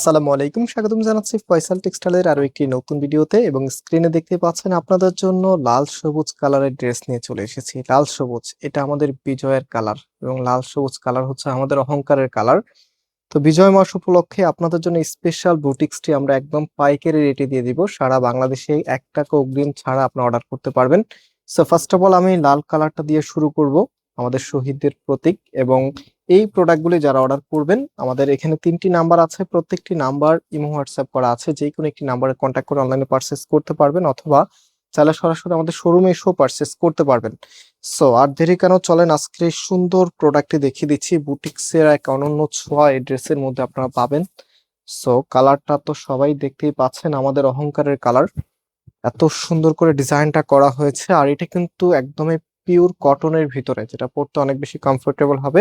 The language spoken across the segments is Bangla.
আসসালামু আলাইকুম। স্বাগতম জানাচ্ছি ফয়সাল টেক্সটাইলের আরও একটি নতুন ভিডিওতে এবং স্ক্রিনে দেখতে পাচ্ছেন আপনাদের জন্য লাল সবুজ কালারের ড্রেস নিয়ে চলে এসেছি। লাল সবুজ, এটা আমাদের বিজয়ের কালার এবং লাল সবুজ কালার হচ্ছে আমাদের অহংকারের কালার। তো বিজয় মাস উপলক্ষে আপনাদের জন্য স্পেশাল বুটিক্সটি আমরা একদম পাইকারি রেটে দিয়ে দিব। সারা বাংলাদেশে এক টাকা অগ্রিম ছাড়া আপনি অর্ডার করতে পারবেন। সো ফার্স্ট অফ অল আমি লাল কালারটা দিয়ে শুরু করব, আমাদের শহীদদের প্রতীক এবং এই প্রোডাক্টগুলি যারা অর্ডার করবেন, আমাদের এখানে তিনটি নাম্বার আছে, প্রত্যেকটি নাম্বার ইমো হোয়াটসঅ্যাপ করা আছে যে কোনো একটি নাম্বারে কন্ট্যাক্ট করে অনলাইনে পারচেস করতে পারবেন অথবা চাইলে সরাসরি আমাদের শোরুমে এসেও পারচেস করতে পারবেন। সো আর দেরি কেন চলেন আজকে সুন্দর প্রোডাক্টটি দেখিয়ে দিচ্ছি, বুটিক্সের এক অনন্য ছোঁয়া এই ড্রেসের মধ্যে আপনারা পাবেন। সো কালারটা তো সবাই দেখতেই পাচ্ছেন, আমাদের অহংকারের কালার এত সুন্দর করে ডিজাইনটা করা হয়েছে, আর এটা কিন্তু একদমই পিওর কটনের ভিতরে, যেটা পড়তে অনেক বেশি কমফোর্টেবল হবে।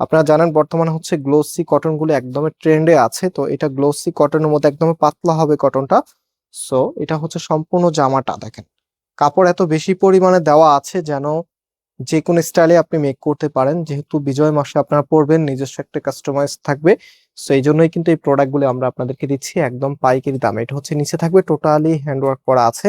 আপনারা জানেন বর্তমানে হচ্ছে গ্লোসি কটনগুলো একদমই ট্রেন্ডে আছে, তো এটা গ্লোসি কটনের মধ্যে একদম পাতলা হবে কটনটা। সো এটা হচ্ছে সম্পূর্ণ জামাটা দেখেন। কাপড় এত বেশি পরিমাণে দেওয়া আছে যেন যে কোনো স্টাইলে আপনি মেক করতে পারেন। যেহেতু বিজয় মাসে আপনারা পরবেন, নিজস্ব একটা কাস্টমাইজ থাকবে। সো এই জন্যই কিন্তু এই প্রোডাক্টগুলো আমরা আপনাদেরকে দিচ্ছি একদম পাইকারি দামে। এটা হচ্ছে নিচে থাকবে টোটালি হ্যান্ডওয়ার্ক করা আছে।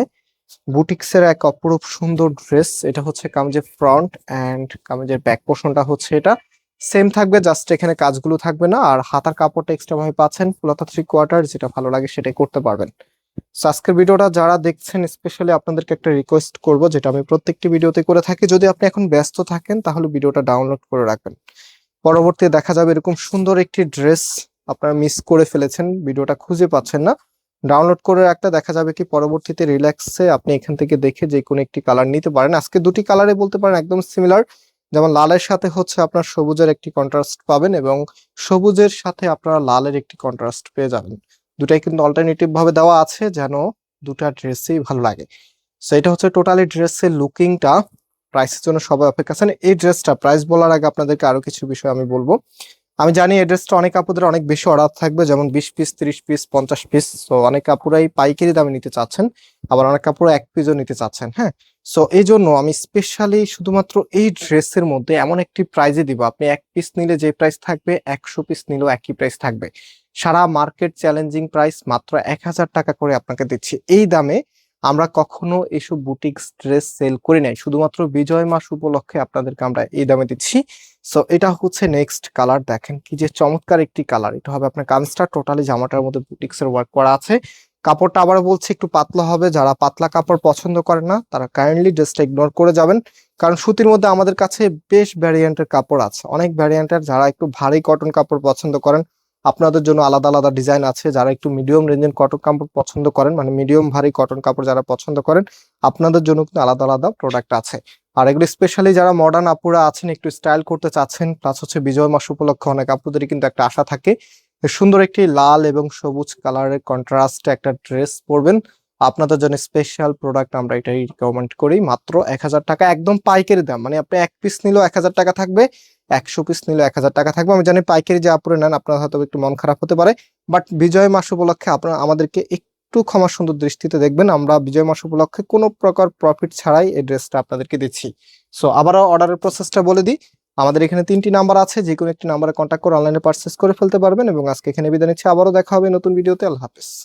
বুটিক্সের এক অপরূপ সুন্দর ড্রেস এটা হচ্ছে কামিজের ফ্রন্ট অ্যান্ড কামিজের ব্যাক পোর্শনটা হচ্ছে এটা। সেম থাকবে জাস্ট এখানে কাজগুলো থাকবে না, আর হাতার কাপড়টা এক্সট্রা ভাবে পাচ্ছেন ফুলাতা থ্রি কোয়ার্টার যেটা ভালো লাগে সেটাই করতে পারবেন। আজকের ভিডিওটা যারা দেখছেন স্পেশালি আপনাদেরকে একটা রিকোয়েস্ট করব, যেটা আমি প্রত্যেকটি ভিডিওতে করে থাকি, যদি আপনি এখন ব্যস্ত থাকেন, তাহলে ভিডিওটা ডাউনলোড করে রাখবেন। পরবর্তী দেখা যাবে এরকম সুন্দর একটি ড্রেস আপনারা মিস করে ফেলেছেন, ভিডিওটা খুঁজে পাচ্ছেন না। ডাউনলোড করে রাখলে দেখা যাবে কি, পরবর্তীতে রিল্যাক্সে আপনি এখান থেকে দেখে যে কোনো একটি কালার নিতে পারেন। আজকে দুটি কালারে বলতে পারেন, একদম সিমিলার যেমন লালের সাথে হচ্ছে আপনার সবুজের একটি কন্ট্রাস্ট পাবেন এবং সবুজের সাথে আপনারা লালের একটি কন্ট্রাস্ট পেয়ে যাবেন। দুটাই কিন্তু অল্টারনেটিভ ভাবে দেওয়া আছে যেন দুটা ড্রেসই ভালো লাগে। সো এটা হচ্ছে টোটালি ড্রেসের লুকিংটা প্রাইসের জন্য সবাই অপেক্ষা আছেন। এই ড্রেসটা প্রাইস বলার আগে আপনাদেরকে আরও কিছু বিষয় আমি বলব। আমি জানি এই ড্রেসটা অনেক কাপড়দের অনেক বেশি অর্ডার থাকবে, যেমন বিশ পিস তিরিশ পিস পঞ্চাশ পিস তো অনেক কাপড়াই পাইকারি দামে নিতে চাচ্ছেন, আবার অনেক কাপড় এক পিসও নিতে চাচ্ছেন হ্যাঁ? সো এই জন্য আমি স্পেশালি শুধুমাত্র এই ড্রেসের মধ্যে এমন একটি প্রাইজে দিব, আপনি এক পিস নিলে যে প্রাইস থাকবে, একশো পিস নিলেও একই প্রাইস থাকবে। সারা মার্কেট চ্যালেঞ্জিং প্রাইস মাত্র এক হাজার টাকা করে আপনাকে দিচ্ছি। এই দামে আমরা কখনো এইসব বুটিক্স ড্রেস সেল করি নাই। শুধুমাত্র বিজয় মাস উপলক্ষে আপনাদেরকে আমরা এই দামে দিচ্ছি। সো এটা হচ্ছে নেক্সট কালার দেখেন কি যে চমৎকার একটি কালার এটা হবে আপনার কানসটা টোটালি জামাটার মধ্যে বুটিক্স এর ওয়ার্ক করা আছে। কাপড়টা আবার বলছি, একটু পাতলা হবে। যারা পাতলা কাপড় পছন্দ করে না, তারা কাইন্ডলি ড্রেসটা ইগনোর করে যাবেন। কারণ সুতির মধ্যে আমাদের কাছে বেশ ভ্যারিয়েন্টের কাপড় আছে। অনেক ভ্যারিয়েন্টের যারা একটু ভারী কটন কাপড় পছন্দ করেন আপনাদের জন্য আলাদা আলাদা ডিজাইন আছে। যারা একটু মিডিয়াম রেঞ্জের কটন কাপড় পছন্দ করেন মানে মিডিয়াম ভারী কটন কাপড় যারা পছন্দ করেন, আপনাদের জন্য কিন্তু আলাদা আলাদা প্রোডাক্ট আছে। আর এগুলো স্পেশালি যারা মডার্ন আপুরা আছেন, একটু স্টাইল করতে চাচ্ছেন প্লাস হচ্ছে বিজয় মাস উপলক্ষে অনেক আপুদেরই কিন্তু একটা আশা থাকে। সুন্দর একটি লাল এবং সবুজ কালারের কন্ট্রাস্টে একটা ড্রেস পরবেন। আপনাদের জন্য স্পেশাল প্রোডাক্ট আমরা এটাই রিকমেন্ড করি। মাত্র এক হাজার টাকা একদম পাইকারি দাম। মানে আপনি এক পিস নিলেও এক হাজার টাকা থাকবে, একশো পিস নিলেও এক হাজার টাকা থাকবে। আমি জানি পাইকারি যে আপুরে নেন, আপনার হয়তো একটু মন খারাপ হতে পারে। বাট বিজয় মাস উপলক্ষে আপনারা আমাদেরকে একটু ক্ষমা সুন্দর দৃষ্টিতে দেখবেন। আমরা বিজয় মাস উপলক্ষে কোনো প্রকার প্রফিট ছাড়াই এই ড্রেসটা আপনাদেরকে দিচ্ছি। সো আবারও অর্ডারের প্রসেসটা বলে দিই। আমাদের এখানে তিনটি নাম্বার আছে। যে কোনো একটি নাম্বারে কন্ট্যাক্ট করে অনলাইনে পারচেস করে ফেলতে পারবেন। এবং আজকে এখানে বিদায় নিচ্ছি। আবারও দেখা হবে নতুন ভিডিওতে আল্লাহ হাফেজ।